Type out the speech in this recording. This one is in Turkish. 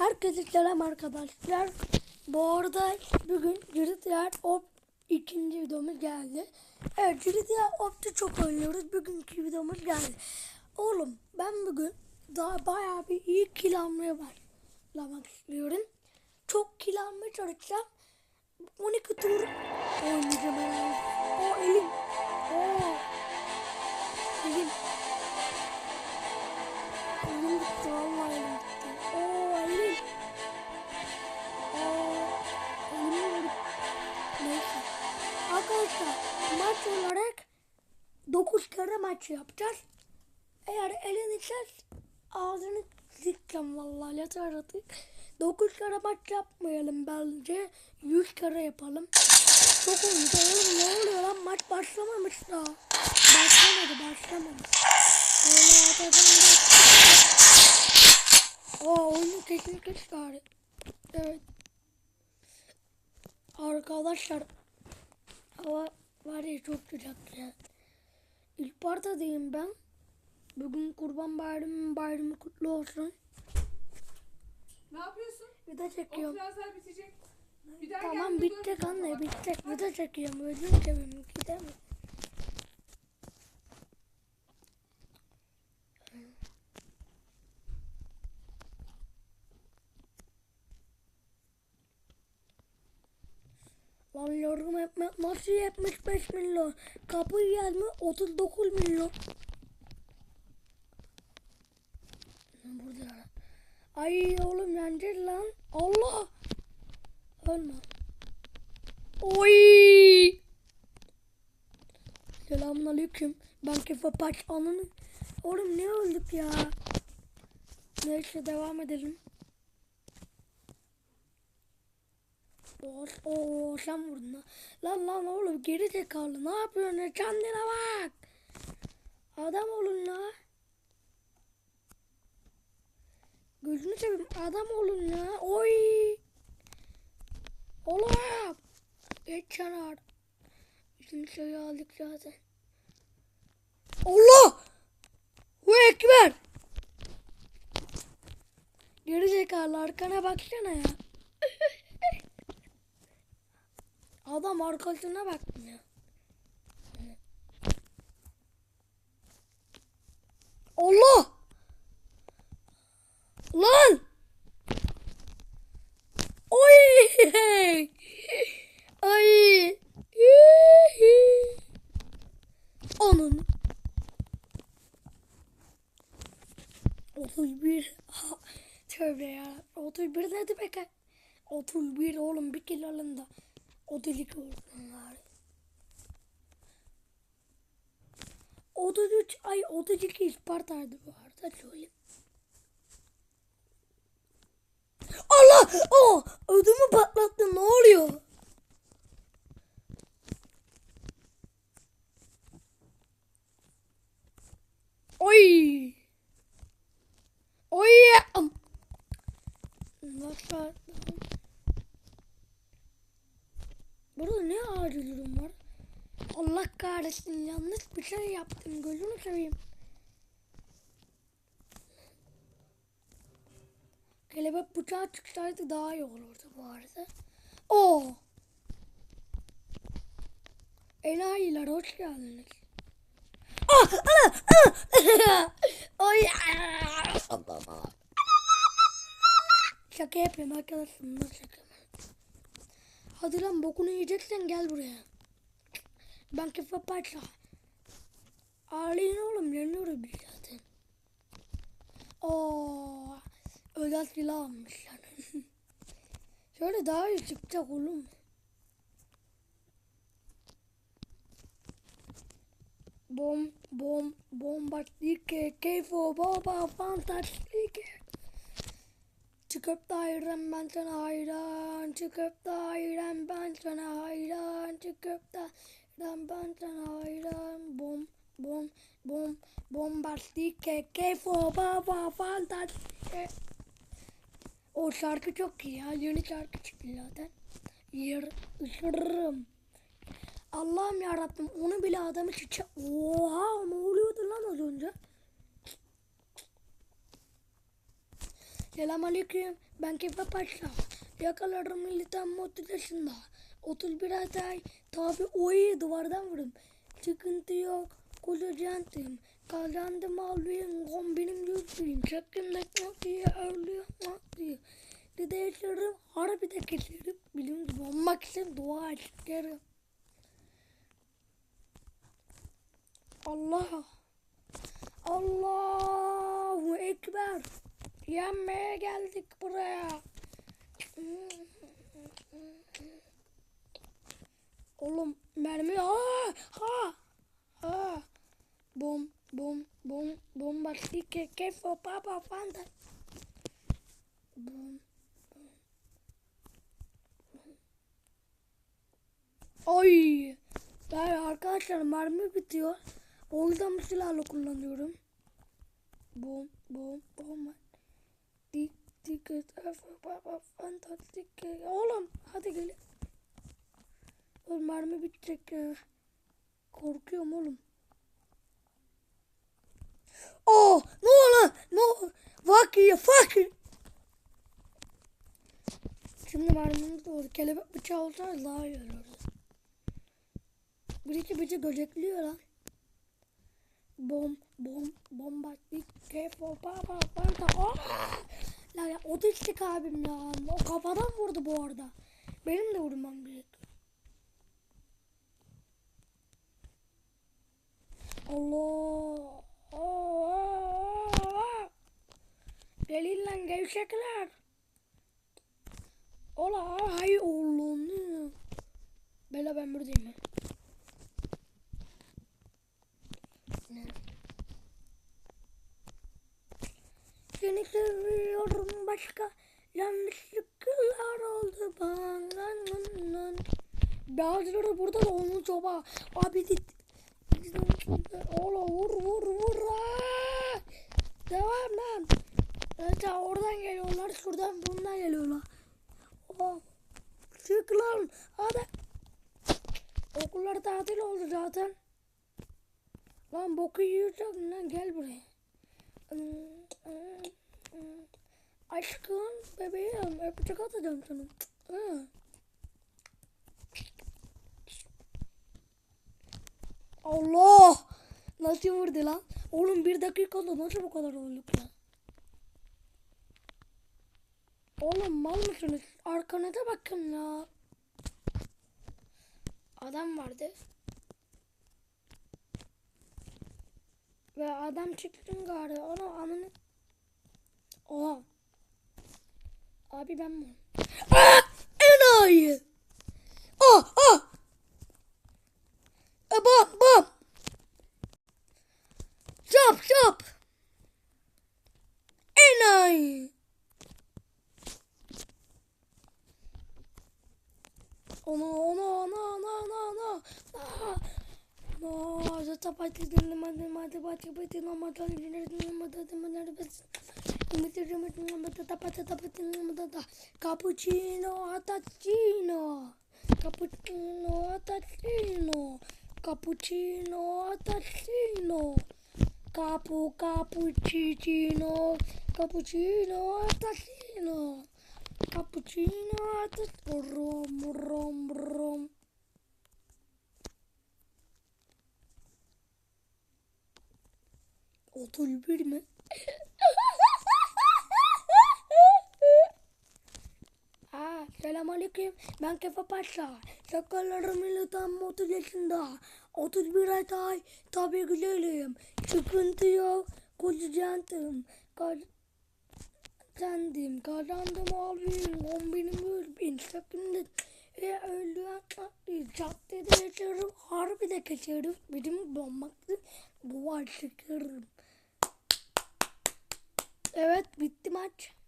Herkese selam arkadaşlar. Bu arada bugün GTR Op ikinci videomuz geldi. Evet GTR Op'ta çok oynuyoruz. Bugünkü videomuz geldi. Oğlum ben bugün daha bayağı bir iyi kill almaya başlamak istiyorum. Çok kill almaya çalışacağım. 12 tur oynayacağım herhalde. O elim. Oo. Elim. Elim gitti vallahi Neyse. Arkadaşlar maç olarak 9 kere maç yapacağız. Eğer elenirseniz ağzını sıkacağım vallahi yeter artık. 9 kere maç yapmayalım bence. 100 kere yapalım. Çok oğlum ne oluyor lan maç başlamamış daha. Başlamadı başlamadı. Valla adamda. Aa oyunu kesinlikle çıkardı. Evet. Arkadaşlar hava var ya çok sıcak ya. İlk partadayım ben. Bugün kurban bayramı bayramı kutlu olsun. Ne yapıyorsun? De O çekiyorum. transfer bitecek. Bir daha Tamam geldiğinde bitecek görüşürüz anne bitecek. De çekiyorum. Özür dilerim. Gidemem. Lan yorum etmek nasıl 75 milyon? Kapı gelme 39 milyon. Burada. Ay oğlum yeneceğiz lan. Allah. Ölme. Oy. Selamünaleyküm. Ben Kefa Paç ananı. Oğlum ne öldük ya? Neyse devam edelim. Oo, oo sen ha. Lan lan oğlum geri zekalı ne yapıyorsun? ya? Kendine bak. Adam olun la. Gözünü seveyim adam olun ya. Oy. Oğlum. Geç çanar. Şimdi şeyi aldık zaten. Allah. Bu ekber. Geri zekalı arkana baksana ya. Adam arkasına bakmıyor. Allah! Lan! Oy! Ay! Onun. 31. Ha, Tövbe ya. 31 ne demek? ha? 31 oğlum bir kilo alında. 32 olsun bari. 33 ay 32 Isparta'ydı bu arada söyleyeyim. Allah! Oh! Ödümü patlattı ne oluyor? Oy! Oy! Nasıl? Burada ne acil durum var? Allah kahretsin yanlış bir şey yaptım gözünü seveyim. Kelebek bıçağı çıksaydı daha iyi olurdu bu arada. Oo. Enayiler hoş geldiniz. Ah! Ah! Ah! Ay! ah! Şaka yapıyorum arkadaşım. Bunlar şaka. Hadi lan bokunu yiyeceksen gel buraya. Ben kefa parça. Ağlayın oğlum yanıyoruz biz zaten. Oo, özel silah almışlar. Şöyle daha iyi çıkacak oğlum. Bom, bom, bombastike, keyfo, baba, fantastike. Çıkıp da hayran ben sana hayran. Çıkıp da hayran ben sana hayran. Çıkıp da hayran ben sana hayran. Bom bom bom bombastike kefo baba fantastike O şarkı çok iyi ya. Yeni şarkı çıktı zaten. Yer ısırırım Allah'ım yarabbim onu bile adamı çiçe Oha ne oluyordu lan az önce Selamünaleyküm. Ben Kefa Paşa. Yakalarım militan 30 yaşında. 31 ay tabi oyu duvardan vurdum. Sıkıntı yok. Kocacantım. Kazandım ağlayayım. Kombinim yüzlüyüm. Çektim de diye ağlıyorum diye. Dede yaşarım. Harbi de keserim. Bilim gibi olmak için dua ederim. Allah. Allahu Ekber. Yenmeye geldik buraya. Oğlum mermi ha ha ha bom bom bom bombastike kefo papa fanta bom Ay ben arkadaşlar mermi bitiyor. O yüzden bu silahla kullanıyorum. Bom bom bom. Dik dik fantastik. Oğlum hadi gelin. Oğlum mermi bitecek ya. Korkuyorum oğlum. Oh ne olur ne Fuck you fuck you. Şimdi mermimiz de oldu. Kelebek bıçağı olsa daha iyi olurdu. Bir iki bıçak göcekliyor lan. Bom bom bombastik kefo baba baba. La ya o da içtik abim ya. O kafadan vurdu bu arada. Benim de vurmam gerek. Allah. Allah. Gelin lan gevşekler. Ola hay oğlum. Bela ben buradayım. ya. Ne? Seni seviyorum başka yanlışlıklar oldu bana. Bazıları burada da onu çoba. Abi dit. Ola vur vur vur. Aa! Devam lan. Evet oradan geliyorlar. Şuradan bundan geliyorlar. Oh. Çık lan. Hadi. Okullar tatil oldu zaten. Lan boku yiyeceksin lan gel buraya. Aşkım bebeğim öpücük atacağım. Hı. Allah! Nasıl vurdu lan? Oğlum bir dakikada nasıl bu kadar olduk ya? Oğlum mal mısınız? Arkanıza bakın ya. Adam vardı. Ve adam çıktı galiba. Ona anını... Oha. Abi ben mi? Aa! Enayi! Ah! Ah! E, bom! Bom! Stop! Stop! Enayi! Ono, ono, ono, ono, ono. Ah! No, zata pati din naman din mati pati pati no mata din din mata din cappuccino atacino. Cappuccino atacino. Cappuccino atacino. Capu cappuccino. Cappuccino atacino. Cappuccino atacino. Rom rom rom. Otuz bir mi? Selamünaleyküm. Ben Kefa Paşa. Sakallarım ile tam 30 yaşında. 31 ay tabi güzelim. Sıkıntı yok. Kocacantım. Kazandım. Kazandım abim. 10 benim 100 bin. Sakın e, öldü atlattı. Caddede yaşarım. Harbi de kaçarım. Benim donmaktı. Duvar çıkarım. Evet bitti maç.